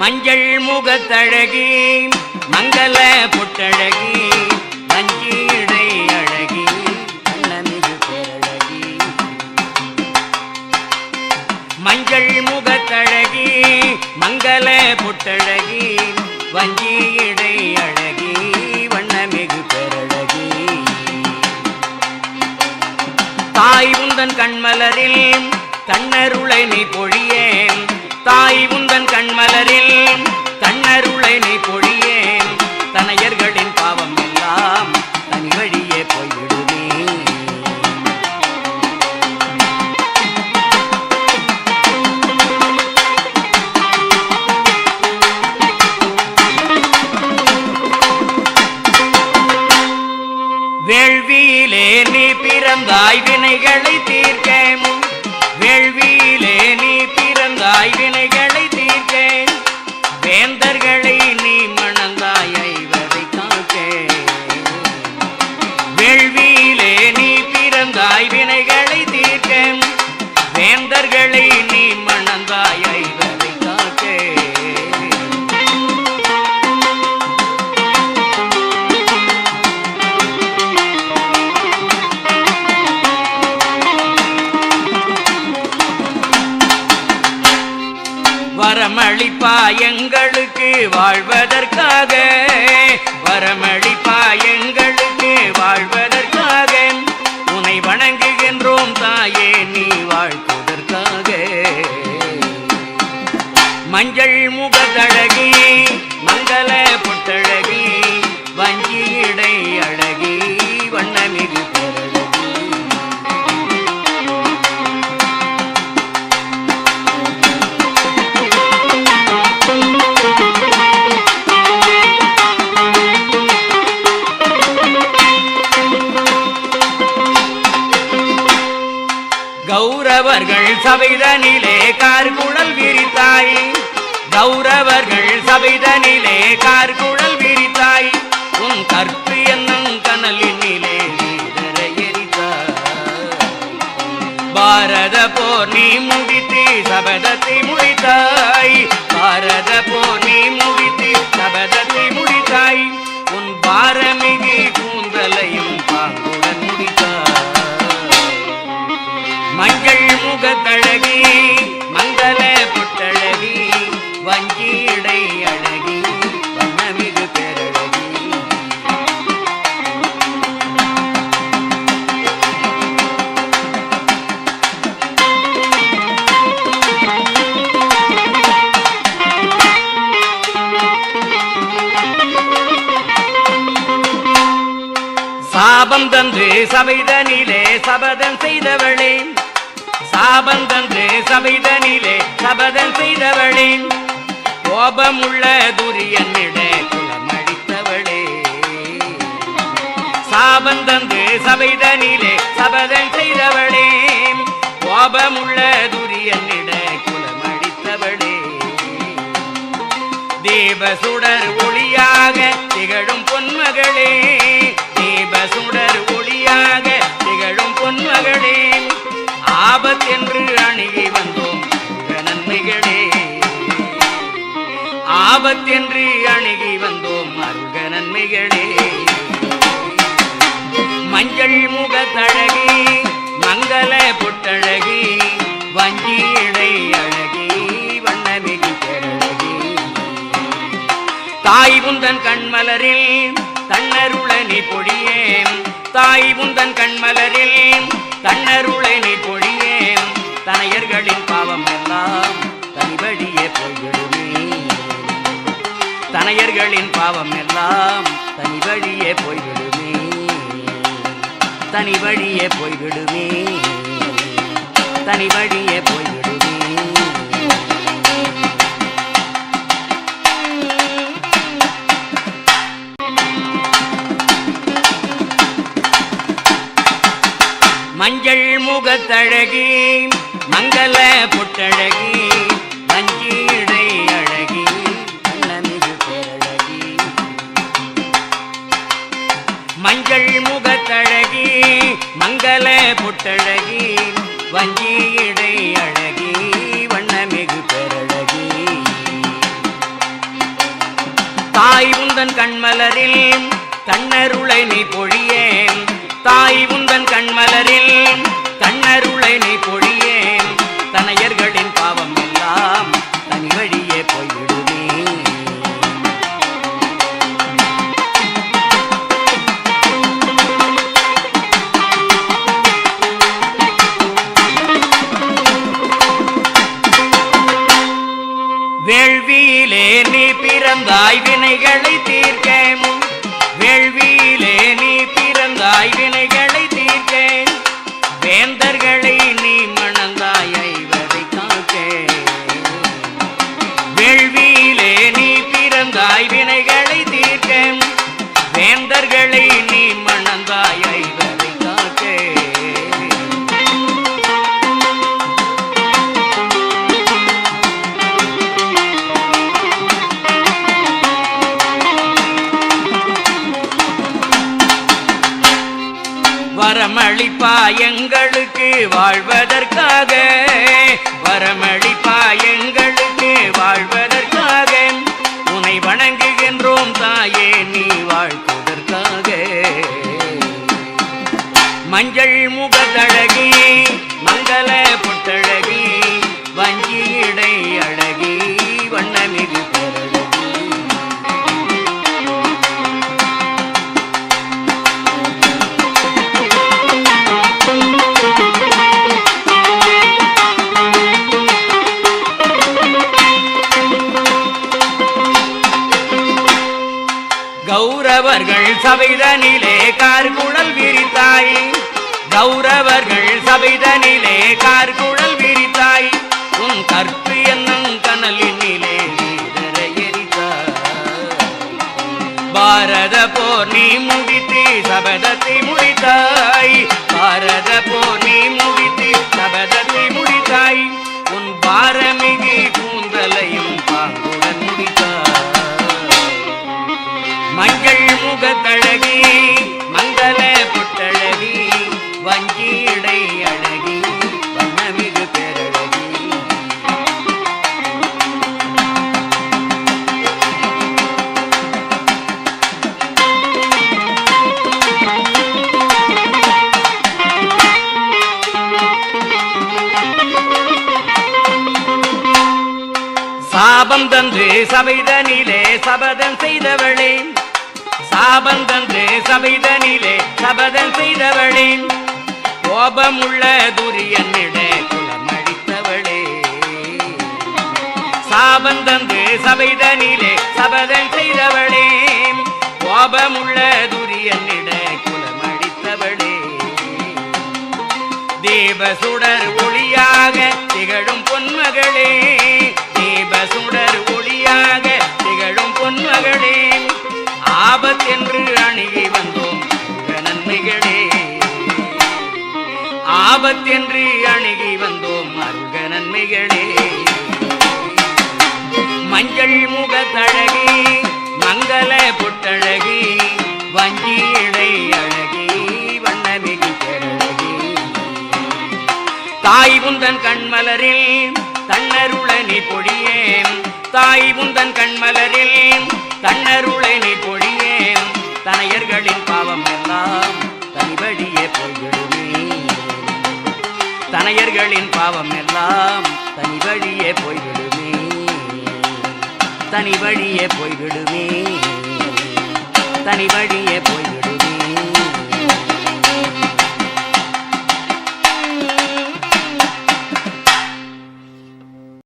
மஞ்சள் முகத்தழகி மங்கள பொட்டழகி நஞ்சீடை அழகி கண்ணமிகு பேரழகி மஞ்சள் முகத்தழகி மங்கள பொட்டழகி வஞ்சியிடை அழகி வண்ணமிகு பேரழகி. தாய் உந்தன் கண்மலரில் தன்னருளை நீ பொழியேன். தாய் உந்தன் கண்மலரில் தன்னருளை நீ பொழியேன். தனையர்களின் பாவம் எல்லாம் தனி வழியே போய்விடுமே. வேள்வியிலே நீ பிறந்தாய் வினைகளை தீர்க்க வேள்வியிலே நீ பிறந்தாய் வினைகளை தீர்க்க வேந்தர்களை வரமளிப்பா எங்களுக்கு வாழ்வதற்காக. வரமளிப்பா எங்களுக்கு வாழ்வதற்காக. உன்னை வணங்குகின்றோம் தாயே நீ வாழ்வதற்காக. மஞ்சள் முகத்தழகி மங்கள பொட்டழகி கௌரவர்கள் சபைதனிலே கார்குழல் விரித்தாய். கௌரவர்கள் சபைதனிலே கார்குழல் விரித்தாய். உன் கற்பு என்னும் கனலினிலே நீதர பாரத போர் நீ மஞ்சள் மங்கள புட்டழகி வஞ்சியடை அழகி வண்ணமிகு பேரழகி. சாபம் தந்து சபைதனிலே சபதம் செய்தவளே சாபம் சபைதனிலே சபதம் செய்தவளே. கோபமுள்ள துரியனிட குலமழித்தவளே. சாபம் சபைதனிலே சபதம் செய்தவளே. கோபமுள்ள துரியனிட குலமழித்தவளே. தேவசுடர் ஒளியாக திகழும் பொன்மகளே. தேவசுடர் ஒளியாக என்று அணுகி வந்தோம். நன்மைகளே. ஆபத்தென்று அணுகி வந்தோம் அருக நன்மைகளே. மஞ்சள் முகத்தழகி மங்கள பொட்டழகி வஞ்சி இடை அழகி வண்ணமிகு பேரழகி தாய் முந்தன் கண்மலரில் தன்னருளனி பொழியேன். தாய் முந்தன் கண்மலரில் தன்னருளனி பொழியேன். தனையர்களின் பாவம் எல்லாம் தனிவழியே போய்விடுமே. தனையர்களின் பாவம் எல்லாம் தனி போய்விடுமே. தனி போய்விடுமே. தனி வழியே போய்விடுமே. மஞ்சள் முகத்தழகி மங்கள பொட்டழகி வஞ்சியடை அழகி கண்ணமிகு பேரழகி. மஞ்சள் முகத்தழகி மங்கள பொட்டழகி வஞ்சியடை அழகி வண்ணமிகு பேரழகி. தாய் உந்தன் கண்மலரில் தன்னருளை நீ பொழியேன். தாய் உந்தன் கண்மலரில் பாயங்களுக்கு வாழ்வதற்காக. வரமளிப்பா பாயங்களுக்கு வாழ்வதற்காக. உனை வணங்குகின்றோம் தாயே நீ வாழ்வதற்காக மஞ்சள் சபைதனிலே கார்குழல் விரித்தாய். கௌரவர்கள் சபைதனிலே கார்குழல் விரித்தாய். உன் கற்பு என்னும் கனலினிலே பாரத போர் நீ முடித்து சபதத்தை முடித்தாய். சாபம் தந்து சபைதனிலே சபதம் செய்தவளே. சாபம் தந்து சபைதனிலே சபதம் செய்தவளே. கோபமுள்ள துரியனிட குலமழித்தவளே சாபம் தந்து சபைதனிலே சபதம் செய்தவளே. கோபமுள்ள துரியனிட குலமழித்தவளே தேவ சுடர் ஒளியாக திகழும் பொன்மகளே. சுடர் ஒளியாக திகழும் பொன்மகளே. ஆபத்தென்று அணுகி வந்தோம் நன்மைகளே ஆபத்தென்று அணுகி வந்தோம் அருக நன்மைகளே மஞ்சள் முகத்தழகி மங்கள பொட்டழகி வஞ்சி இடை அழகி வண்ணமிகு தாய் உந்தன் கண்மலரில் தன்னருளனி பொழியேன் தாய் முந்தன் கண்மலரில் தன்னருளனி பொழியேன் தனையர்களின் பாவம் எல்லாம் தனிவழியே போய்விடுமே. தனையர்களின் பாவம் எல்லாம் தனி போய்விடுமே. தனி போய்விடுமே. தனி போய்